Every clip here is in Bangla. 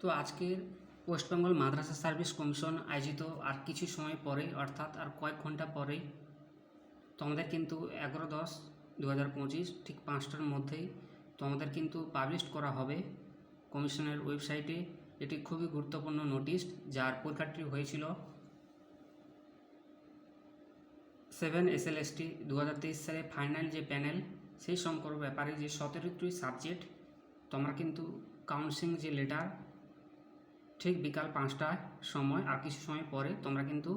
তো আজকের West Bengal Madrasah Service Commission আয়োজিত আর কিছু সময় পরে, অর্থাৎ আর কয়েক ঘণ্টা পরেই তোমাদের কিন্তু এগারো দশ দু হাজার পঁচিশ ঠিক পাঁচটার মধ্যেই তোমাদের কিন্তু পাবলিশ করা হবে কমিশনের ওয়েবসাইটে। এটি খুবই গুরুত্বপূর্ণ নোটিশ যার পরীক্ষাটি হয়েছিল seven S L S T দু হাজার তেইশ সালে ফাইনাল যে প্যানেল সেই সম্পর্ক ব্যাপারে যে সতেরোটি সাবজেক্ট তোমরা কিন্তু কাউন্সিলিং যে লেটার ঠিক বিকাল পাঁচটার সময়, আর কিছু সময় পরে তোমরা কিন্তু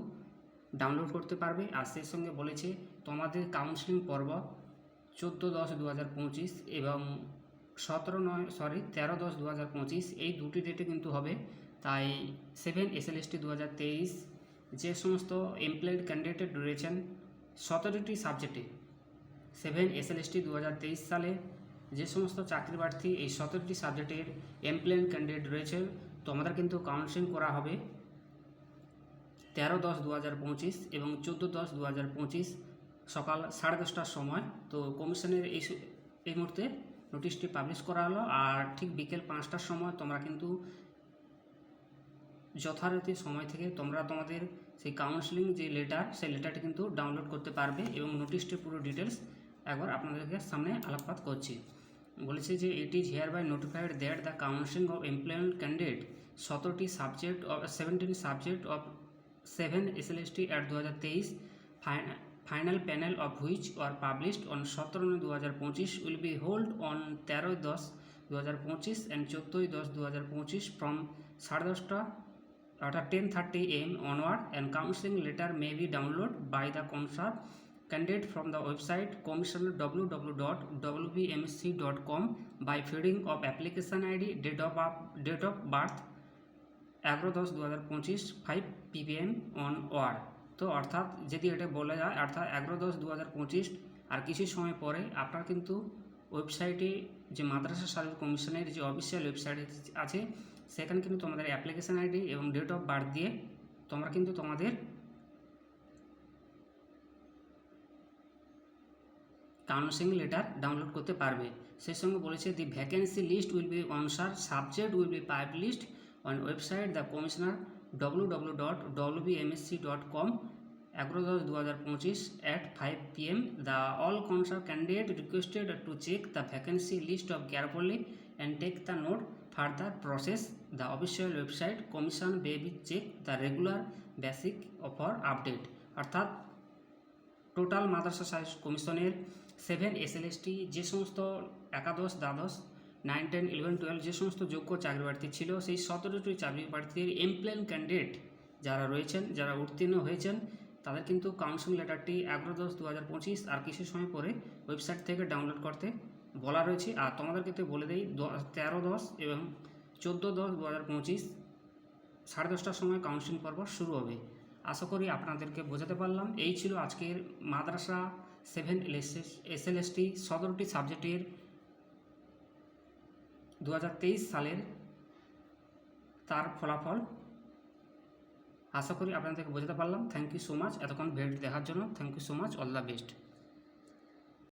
ডাউনলোড করতে পারবে। আর সেই সঙ্গে বলেছে, তোমাদের কাউন্সিলিং পর্ব চোদ্দ দশ দু হাজার পঁচিশ এবং সতেরো নয় সরি তেরো দশ দু হাজার পঁচিশ, এই দুটি ডেটে কিন্তু হবে। তাই seven S L S T দু হাজার তেইশ, যে সমস্ত এমপ্লয়েড ক্যান্ডিডেট রয়েছেন, সতেরোটি সাবজেক্টে seven S L S T দু হাজার তেইশ সালে, যে সমস্ত চাকরি প্রার্থী এই সতেরোটি সাবজেক্টের এমপ্লয়েড ক্যান্ডিডেট তোমাদের কিন্তু কাউন্সিলিং করা হবে তেরো দশ দু হাজার পঁচিশ এবং চোদ্দ দশ দু হাজার পঁচিশ সকাল সাড়ে দশটার সময়। তো কমিশনের এই এই মুহূর্তে নোটিশটি পাবলিশ করা হলো আর ঠিক বিকেল পাঁচটার সময় তোমরা কিন্তু যথারীতি সময় থেকে তোমরা তোমাদের সেই কাউন্সিলিং যে লেটার সেই লেটারটি কিন্তু ডাউনলোড করতে পারবে এবং নোটিশটির পুরো ডিটেলস একবার আপনাদেরকে সামনে আলোকপাত করছি। বলেছে যে it is hereby notified that the counselling of employment candidate সতেরোটি subject of seventeen subject of seven S L S T at দু হাজার তেইশ final panel of which are published on সতেরো দু হাজার পঁচিশ উইল বি হোল্ড অন তেরোই দশ দু হাজার পঁচিশ অ্যান্ড চোদ্দোই দশ দু হাজার পঁচিশ ফ্রম সাড়ে দশটা অর্থাৎ ten thirty AM onward and counselling letter may be download by the concerned candidate from the website commissioner www.wbmsc.com by feeding of application id date of date of birth এগারো দশ দু হাজার পঁচিশ ফাইভ পিপিএম অন ওয়ার তো অর্থাৎ যদি এটা বলা যায়, অর্থাৎ এগারো দশ দু হাজার পঁচিশ আর কিছু সময় পরে আপনার কিন্তু ওয়েবসাইটে যে মাদ্রাসা সার্ভিস কমিশনের যে অফিসিয়াল ওয়েবসাইট আছে, সেখানে কিন্তু তোমাদের অ্যাপ্লিকেশন আইডি এবং ডেট অফ বার্থ দিয়ে তোমরা কিন্তু তোমাদের কাউন্সিলিং লেটার ডাউনলোড করতে পারবে। সেই সঙ্গে বলেছে, the vacancy list will be answer subject will be published on website the commissioner W W dot W B M S C dot com এগারো দশ দু হাজার পঁচিশ at five P M the all concerned candidate requested to check the vacancy list of carefully and take the note further process the official website commission baby check the regular basic offer update অর্থাৎ টোটাল মাদ্রাসা সাইন্স কমিশনের seven S L S T যে সমস্ত একাদশ, দ্বাদশ নাইন টেন ইলেভেন টুয়েলভ যে সমস্ত যোগ্য চাকরি প্রার্থী ছিল, সেই সতেরোটি চাকরি প্রার্থীর এমপ্লয়েন ক্যান্ডিডেট যারা রয়েছেন, যারা উত্তীর্ণ হয়েছেন, তাদের কিন্তু কাউন্সিলিং লেটারটি এগারো দশ দু হাজার পঁচিশ, আর কিছু সময় পরে ওয়েবসাইট থেকে ডাউনলোড করতে বলা রয়েছে। আর তোমাদের ক্ষেত্রে বলে দেই তেরো দশ এবং চোদ্দ দশ দু হাজার পঁচিশ, সাড়ে দশটার সময় কাউন্সিলিং পর্ব শুরু হবে। আশা করি আপনাদেরকে বোঝাতে পারলাম। এই ছিল আজকের Madrasah seven S L S T সতেরোটি সাবজেক্টের দু হাজার তেইশ সালের তার ফলাফল। আশা করি আপনাদেরকে বোঝাতে পারলাম। থ্যাংক ইউ সো মাচ এতক্ষণ ভিডিওটি দেখার জন্য thank you so much all the best